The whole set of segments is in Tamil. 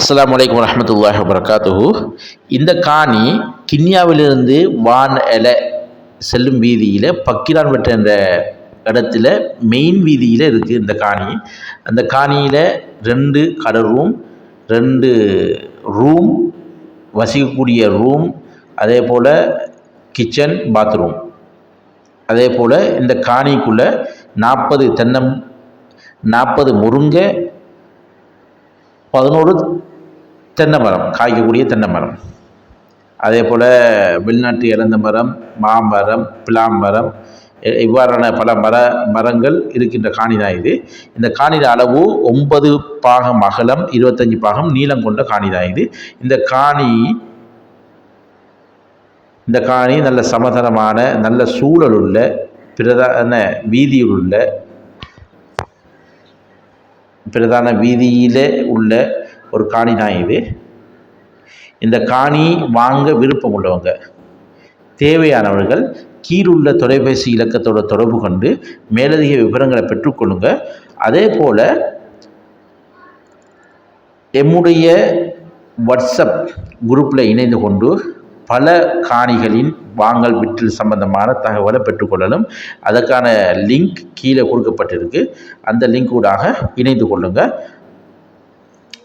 அஸ்லாம் வலைக்கம் வரமத்துல்லாஹ் வரகாத்துஹு இந்த காணி கிண்ணியாவிலிருந்து வான் எல செல்லும் வீதியில் பக்கிரான் வெட்ட என்ற இடத்துல மெயின் வீதியில் இருக்குது இந்த காணி. அந்த காணியில் ரெண்டு கடை ரூம் ரெண்டு ரூம் வசிக்கக்கூடிய ரூம் அதே போல் கிச்சன் பாத்ரூம் அதே போல் இந்த காணிக்குள்ளே நாற்பது தென்னம் நாற்பது முருங்கை பதினோரு தென்னை மரம் காய்க்கக்கூடிய தென்னை மரம் அதே போல் வெளிநாட்டு இறந்த மரம் மாமரம் பிளாமரம் இவ்வாறான பல மர மரங்கள் இருக்கின்ற காணி தான் இது. இந்த காணியின் அளவு ஒன்பது பாகம் அகலம் இருபத்தஞ்சி பாகம் நீளம் கொண்ட காணி தான் இது. இந்த காணி இந்த காணி நல்ல சமதளமான நல்ல சூழலுள்ள பிரதான வீதியில் உள்ள பிரதான வீதியிலே உள்ள ஒரு காணி தான் இது. இந்த காணி வாங்க விருப்பம் உள்ளவங்க. தேவையானவர்கள் கீழுள்ள தொலைபேசி இலக்கத்தோட தொடர்பு கொண்டு மேலதிக விவரங்களை பெற்றுக்கொள்ளுங்க அதே போல் எம்முடைய வாட்ஸ்அப் குரூப்பில் இணைந்து கொண்டு பல காணிகளின் வாங்கல் விற்றல் சம்பந்தமான தகவலை பெற்றுக்கொள்ளலும் அதற்கான லிங்க் கீழே கொடுக்கப்பட்டிருக்கு. அந்த லிங்க் ஊடாக இணைந்து கொள்ளுங்கள்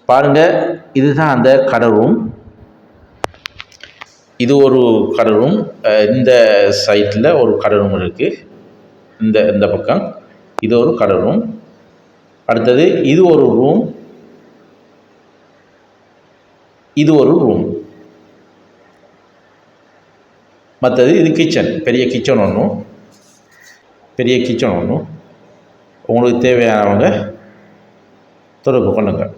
பாருங்கள் இதுதான் அந்த கடை ரூம். இது ஒரு கடை ரூம். இந்த சைட்டில் ஒரு கடை இருக்குது இந்த இந்த பக்கம். இது ஒரு கடை ரூம். அடுத்தது இது ஒரு ரூம். இது ஒரு ரூம். மற்றது இது கிச்சன். பெரிய கிச்சன் ஒன்றும் பெரிய கிச்சன் ஒன்றும் உங்களுக்கு தேவையானவங்க தொடர்பு கொள்ளுங்கள்